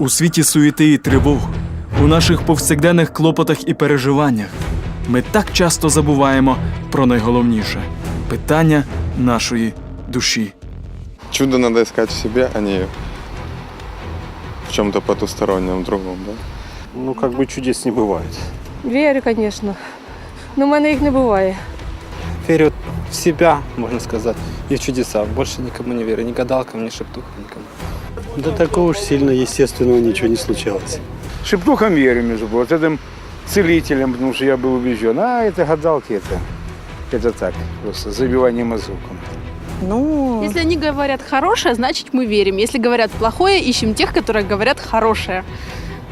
У світі суєти і тривог, у наших повсякденних клопотах і переживаннях ми так часто забуваємо про найголовніше питання нашої душі. Чудо надо искать в себе, а не в чем-то потустороннем, другом, да? Ну, как бы чудес не бывает. Вірю, звісно. Ну, в мене їх не буває. верю в себя, можно сказать, и в чудеса. Больше никому не верю, ни гадалкам, ни шептухам, никому. Да такого уж сильно естественного ничего не случалось. Шептухам верю, между прочим, вот этим целителям, потому что я был убежден, а это гадалки, это, это так, просто забивание мазуком. Ну, Если они говорят хорошее, значит мы верим. Если говорят плохое, ищем тех, которые говорят хорошее.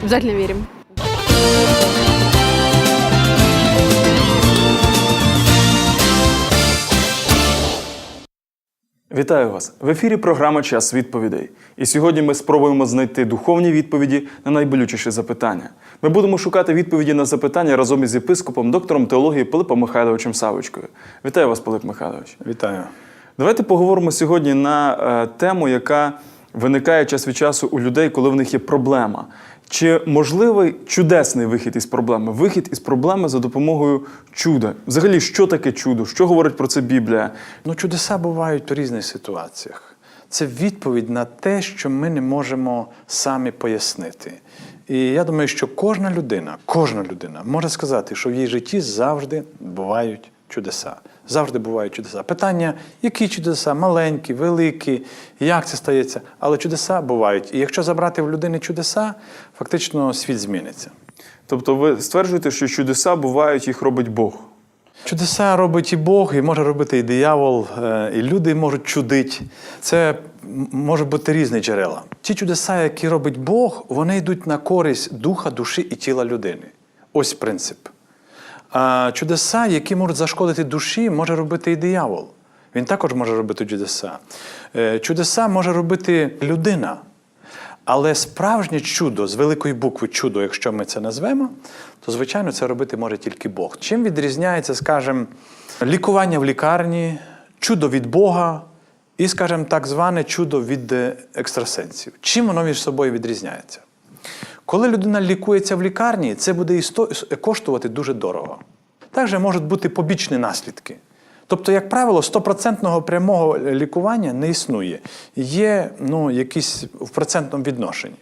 Обязательно верим. Вітаю вас! В ефірі програма Час відповідей. І сьогодні ми спробуємо знайти духовні відповіді на найболючіші запитання. Ми будемо шукати відповіді на запитання разом із єпископом, доктором теології Пилипом Михайловичем Савочкою. Вітаю вас, Пилип Михайлович. Витаю. Давайте поговоримо сьогодні на е, тему, яка виникає час від часу у людей, коли в них є проблема. Чи можливий чудесний вихід із проблеми? Вихід із проблеми за допомогою чуда. Взагалі, що таке чудо? Що говорить про це Біблія? ну чудеса бувають у різних ситуаціях. Це відповідь на те, що ми не можемо самі пояснити. І я думаю, що кожна людина, кожна людина може сказати, що в її житті завжди бувають чудеса. Завжди бувають чудеса. Питання, які чудеса, маленькі, великі, як це стається, але чудеса бувають. І якщо забрати в людини чудеса, фактично світ зміниться. Тобто ви стверджуєте, що чудеса бувають, їх робить Бог. Чудеса робить і Бог, і може робити і диявол, е, і люди можуть чудити. Це може бути різні джерела. Ті чудеса, які робить Бог, вони йдуть на користь духа, душі і тіла людини. Ось принцип. Чудеса, які можуть зашкодити душі, може робити і диявол. Він також може робити чудеса. Е, Чудеса може робити людина. Але справжнє чудо з великої букви чудо, якщо ми це назвемо, то звичайно це робити може тільки Бог. Чим відрізняється, скажімо, лікування в лікарні, чудо від Бога і, скажімо, так зване чудо від е, екстрасенсів? Чим воно між собою відрізняється? Коли людина лікується в лікарні, це буде коштувати дуже дорого. Також можуть бути побічні наслідки. Тобто, як правило, стопроцентного прямого лікування не існує. Є ну, якісь в процентному відношенні.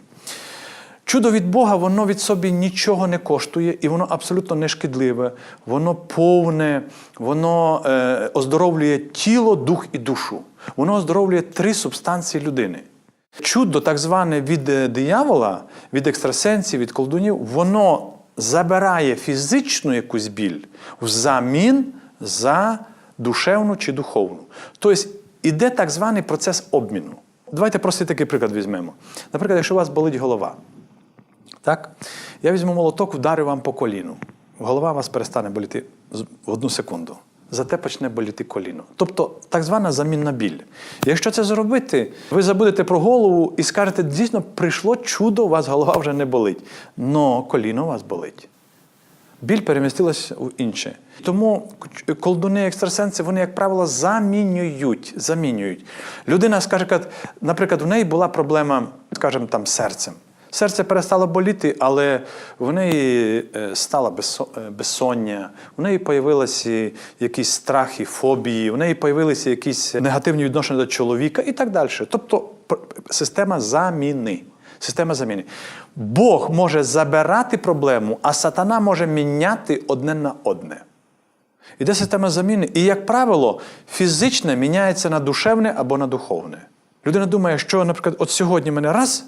Чудо від Бога, воно від собі нічого не коштує, і воно абсолютно не шкідливе, воно повне, воно е, оздоровлює тіло, дух і душу. Воно оздоровлює три субстанції людини. Чудо, так зване від е, диявола, від екстрасенсів, від колдунів, воно забирає фізичну якусь біль взамін за душевну чи духовну. Тобто іде так званий процес обміну. Давайте простий такий приклад візьмемо. Наприклад, якщо у вас болить голова, так? Я візьму молоток, вдарю вам по коліну. Голова у вас перестане боліти в одну секунду. Зате почне боліти коліно. Тобто так звана замінна біль. Якщо це зробити, ви забудете про голову і скажете, дійсно, прийшло чудо, у вас голова вже не болить. Но коліно у вас болить. Біль перемістилась у інше. Тому колдуни екстрасенси, вони, як правило, замінюють. замінюють. Людина скаже, наприклад, у неї була проблема, скажімо, там, серцем. Серце перестало боліти, але в неї е, стало е, безсоння, у неї появилися якісь страхи, фобії, у неї появилися якісь негативні відношення до чоловіка і так далі. Тобто система заміни. Система заміни. Бог може забирати проблему, а сатана може міняти одне на одне. Іде система заміни. І, як правило, фізичне міняється на душевне або на духовне. Людина думає, що, наприклад, от сьогодні мене раз,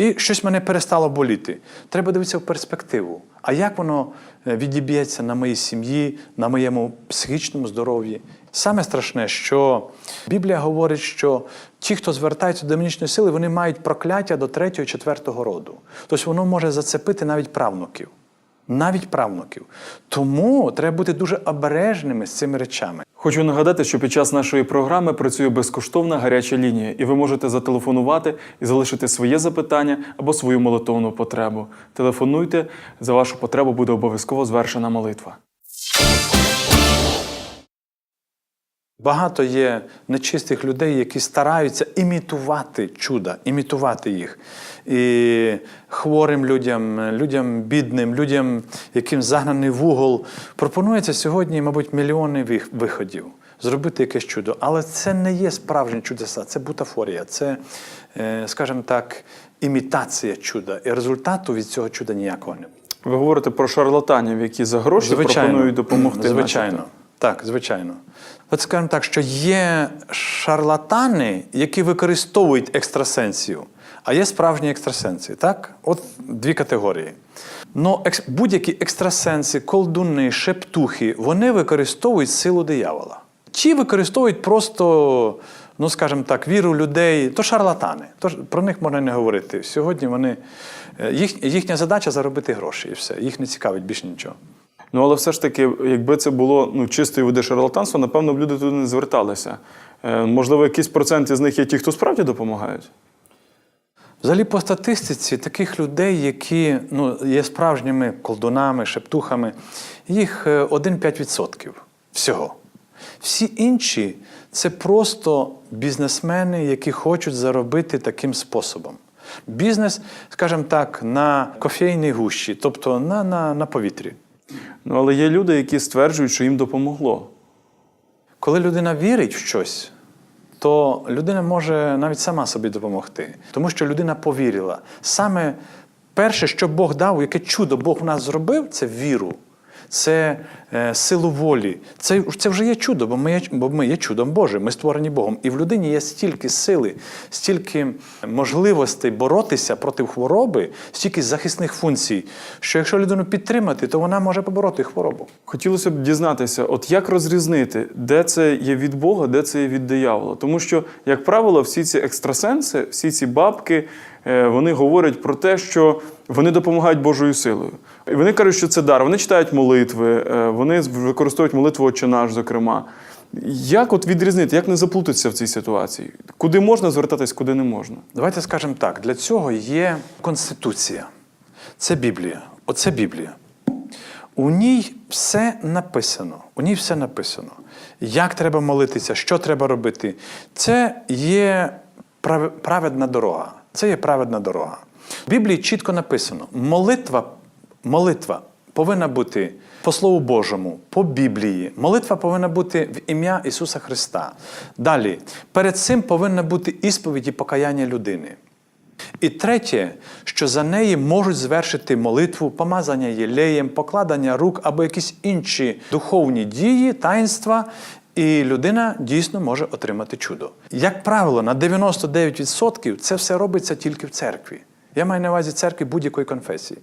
і щось мене перестало боліти. Треба дивитися в перспективу. А як воно е, відіб'ється на моїй сім'ї, на моєму психічному здоров'ї? Саме страшне, що Біблія говорить, що ті, хто звертаються до демонічної сили, вони мають прокляття до третього, четвертого роду. Тобто воно може зацепити навіть правнуків. Навіть правнуків. Тому треба бути дуже обережними з цими речами. Хочу нагадати, що під час нашої програми працює безкоштовна гаряча лінія, і ви можете зателефонувати і залишити своє запитання або свою молитовну потребу. Телефонуйте, за вашу потребу буде обов'язково звершена молитва. Багато є нечистих людей, які стараються імітувати чуда, імітувати їх. І хворим людям, людям бідним, людям, яким загнаний в угол, пропонується сьогодні, мабуть, мільйони виходів зробити якесь чудо. Але це не є справжні чудеса, це бутафорія, це, е, скажімо так, імітація чуда. І результату від цього чуда ніякого не буде. Ви говорите про шарлатанів, які за гроші пропонують допомогти. Звичайно. начебто. Так, звичайно. От скажімо так, що є шарлатани, які використовують екстрасенсію, а є справжні екстрасенси. Так? От дві категорії. Но будь-які екстрасенси, колдуни, шептухи, вони використовують силу диявола. Ті використовують просто, ну скажімо так, віру людей, то шарлатани. Тож про них можна не говорити. Сьогодні вони, е, їх, їхня задача заробити гроші і все. Їх не цікавить більше нічого. Ну, але все ж таки, якби це було ну, чистої води шарлатанство, напевно, б люди туди не зверталися. Е, можливо, якийсь процент із них є ті, хто справді допомагають. Взагалі, по статистиці, таких людей, які ну, є справжніми колдунами, шептухами, їх е, 1-5% всього. Всі інші це просто бізнесмени, які хочуть заробити таким способом. Бізнес, скажімо так, на кофейній гущі, тобто на, на, на повітрі. Ну, але є люди, які стверджують, що їм допомогло. Коли людина вірить в щось, то людина може навіть сама собі допомогти, тому що людина повірила. Саме перше, що Бог дав, яке чудо Бог в нас зробив, це віру, це е, силу волі. Це, це вже є чудо, бо ми є, бо ми є чудом Божим, ми створені Богом. І в людині є стільки сили, стільки можливостей боротися проти хвороби, стільки захисних функцій, що якщо людину підтримати, то вона може побороти хворобу. Хотілося б дізнатися, от як розрізнити, де це є від Бога, де це є від диявола. Тому що, як правило, всі ці екстрасенси, всі ці бабки, е, вони говорять про те, що вони допомагають Божою силою. І вони кажуть, що це дар. Вони читають молитви, е, вони використовують молитву «Отче наш», зокрема. Як от відрізнити, як не заплутатися в цій ситуації? Куди можна звертатись, куди не можна? Давайте скажемо так: для цього є Конституція. Це Біблія. Оце Біблія. У ній все написано. У ній все написано. Як треба молитися, що треба робити. Це є прав- праведна дорога. Це є праведна дорога. В Біблії чітко написано: молитва, молитва повинна бути по Слову Божому, по Біблії. Молитва повинна бути в ім'я Ісуса Христа. Далі, перед цим повинна бути ісповідь і покаяння людини. І третє, що за неї можуть звершити молитву, помазання єлеєм, покладення рук або якісь інші духовні дії, таїнства, і людина дійсно може отримати чудо. Як правило, на 99% це все робиться тільки в церкві. Я маю на увазі церкві будь-якої конфесії.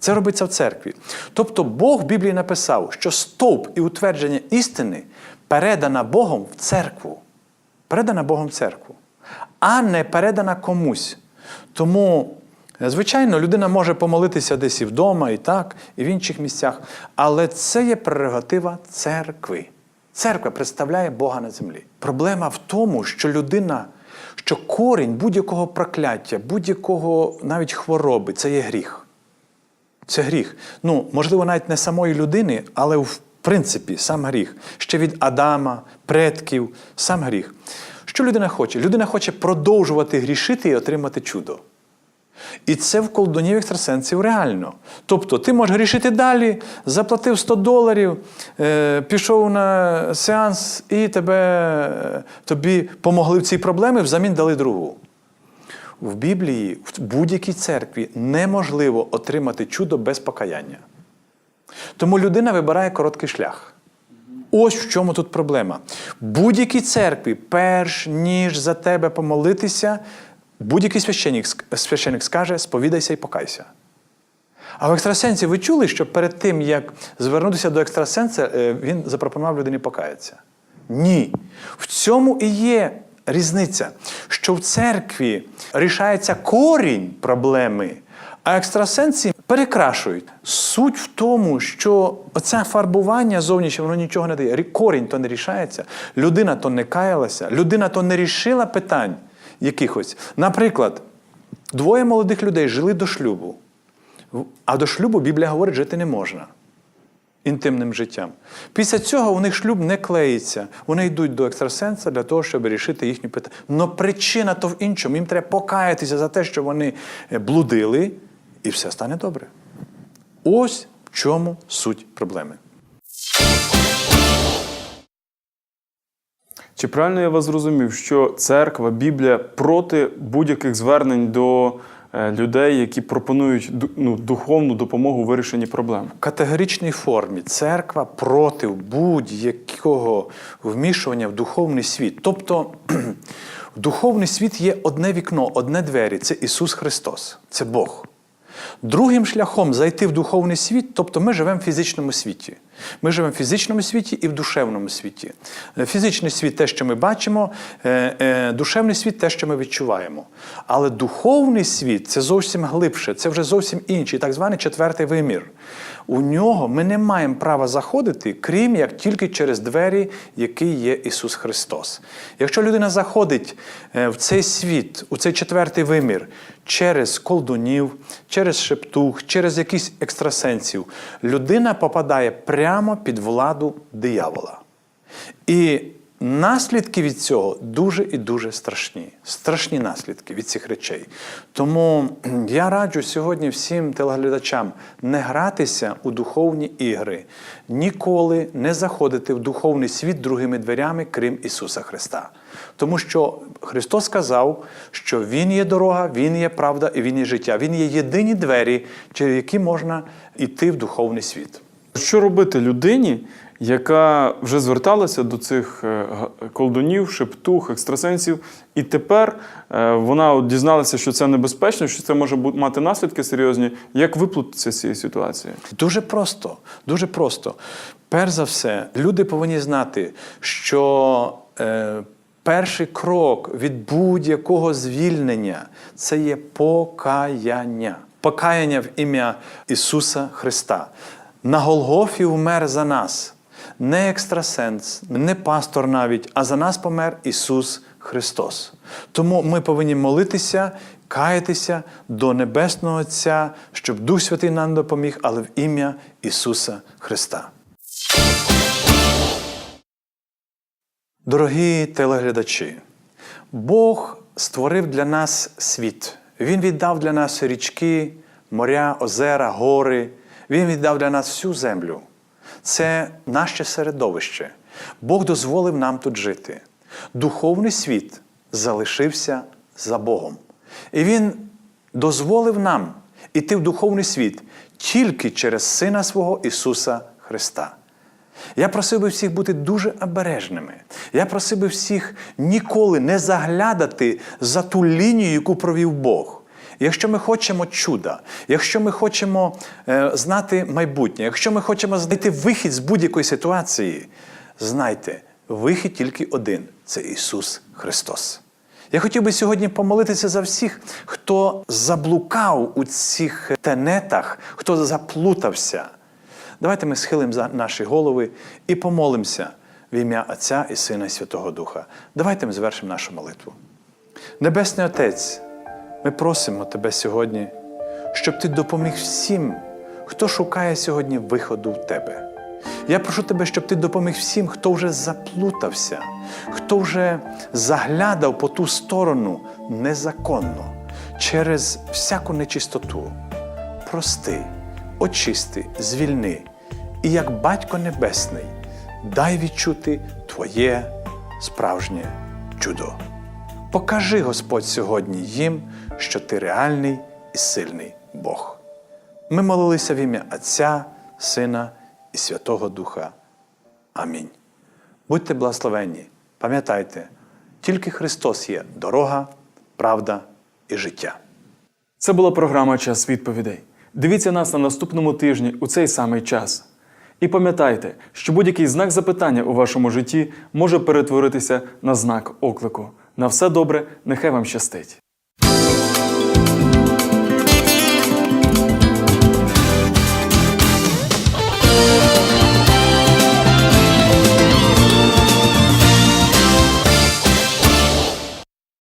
Це робиться в церкві. Тобто Бог в Біблії написав, що стовп і утвердження істини передана Богом в церкву. Передана Богом в церкву, а не передана комусь. Тому, звичайно, людина може помолитися десь і вдома, і так, і в інших місцях, але це є прерогатива церкви. Церква представляє Бога на землі. Проблема в тому, що людина, що корінь будь-якого прокляття, будь-якого навіть хвороби це є гріх. Це гріх. Ну, можливо, навіть не самої людини, але в принципі сам гріх. Ще від Адама, предків, сам гріх. Що людина хоче? Людина хоче продовжувати грішити і отримати чудо. І це в колдунів екстрасенсів реально. Тобто ти можеш грішити далі, заплатив 100 доларів, е, пішов на сеанс і тебе, е, тобі помогли в цій проблемі, взамін дали другу. В Біблії, в будь-якій церкві неможливо отримати чудо без покаяння. Тому людина вибирає короткий шлях. Ось в чому тут проблема. Будь-якій церкві, перш ніж за тебе помолитися, будь-який священник, священник скаже: сповідайся і покайся. А в екстрасенсі ви чули, що перед тим, як звернутися до екстрасенса, е, він запропонував людині покаятися? Ні. В цьому і є різниця, що в церкві рішається корінь проблеми, а екстрасенси перекрашують. Суть в тому, що оце фарбування зовнішнє, воно нічого не дає. Корінь то не рішається, людина то не каялася, людина то не рішила питань якихось. Наприклад, двоє молодих людей жили до шлюбу. А до шлюбу Біблія говорить, жити не можна. Інтимним життям. Після цього у них шлюб не клеїться. Вони йдуть до екстрасенса для того, щоб вирішити їхню питання. Но причина то в іншому. Їм треба покаятися за те, що вони е, блудили, і все стане добре. Ось в чому суть проблеми. Чи правильно я вас зрозумів, що церква, Біблія проти будь-яких звернень до людей, які пропонують ну, духовну допомогу у вирішенні проблем? В категоричній формі церква проти будь-якого вмішування в духовний світ. Тобто в духовний світ є одне вікно, одне двері це Ісус Христос, це Бог. Другим шляхом зайти в духовний світ, тобто ми живемо в фізичному світі. Ми живемо в фізичному світі і в душевному світі. Е, Фізичний світ те, що ми бачимо, е, е, душевний світ те, що ми відчуваємо. Але духовний світ це зовсім глибше, це вже зовсім інший, так званий четвертий вимір. У нього ми не маємо права заходити, крім як тільки через двері, які є Ісус Христос. Якщо людина заходить е, в цей світ, у цей четвертий вимір, через колдунів, через шептух, через якісь екстрасенсів, людина попадає прямо під владу диявола. І наслідки від цього дуже і дуже страшні. Страшні наслідки від цих речей. Тому я раджу сьогодні всім телеглядачам не гратися у духовні ігри, ніколи не заходити в духовний світ другими дверями, крім Ісуса Христа. Тому що Христос сказав, що Він є дорога, Він є правда і Він є життя. Він є єдині двері, через які можна йти в духовний світ. Що робити людині, яка вже зверталася до цих е, колдунів, шептух, екстрасенсів, і тепер е, вона от дізналася, що це небезпечно, що це може мати наслідки серйозні. Як виплутатися з цієї ситуації? Дуже просто, дуже просто. Перш за все, люди повинні знати, що е, перший крок від будь-якого звільнення це є покаяння. Покаяння в ім'я Ісуса Христа. На Голгофі вмер за нас. Не екстрасенс, не пастор навіть, а за нас помер Ісус Христос. Тому ми повинні молитися, каятися до Небесного Отця, щоб Дух Святий нам допоміг, але в ім'я Ісуса Христа. Дорогі телеглядачі, Бог створив для нас світ. Він віддав для нас річки, моря, озера, гори. Він віддав для нас всю землю. Це наше середовище. Бог дозволив нам тут жити. Духовний світ залишився за Богом. І Він дозволив нам іти в духовний світ тільки через Сина свого Ісуса Христа. Я просив би всіх бути дуже обережними. Я просив би всіх ніколи не заглядати за ту лінію, яку провів Бог. Якщо ми хочемо чуда, якщо ми хочемо е, знати майбутнє, якщо ми хочемо знайти вихід з будь-якої ситуації, знайте, вихід тільки один це Ісус Христос. Я хотів би сьогодні помолитися за всіх, хто заблукав у цих тенетах, хто заплутався. Давайте ми схилимо за наші голови і помолимося в ім'я Отця і Сина і Святого Духа. Давайте ми звершимо нашу молитву. Небесний Отець, ми просимо Тебе сьогодні, щоб Ти допоміг всім, хто шукає сьогодні виходу в Тебе. Я прошу Тебе, щоб Ти допоміг всім, хто вже заплутався, хто вже заглядав по ту сторону незаконно, через всяку нечистоту. Прости, очисти, звільни, і як Батько Небесний, дай відчути Твоє справжнє чудо. Покажи, Господь, сьогодні їм, що ти реальний і сильний Бог. Ми молилися в ім'я Отця, Сина і Святого Духа. Амінь. Будьте благословенні, пам'ятайте, тільки Христос є дорога, правда і життя. Це була програма Час відповідей. Дивіться нас на наступному тижні у цей самий час. І пам'ятайте, що будь-який знак запитання у вашому житті може перетворитися на знак оклику. На все добре, нехай вам щастить!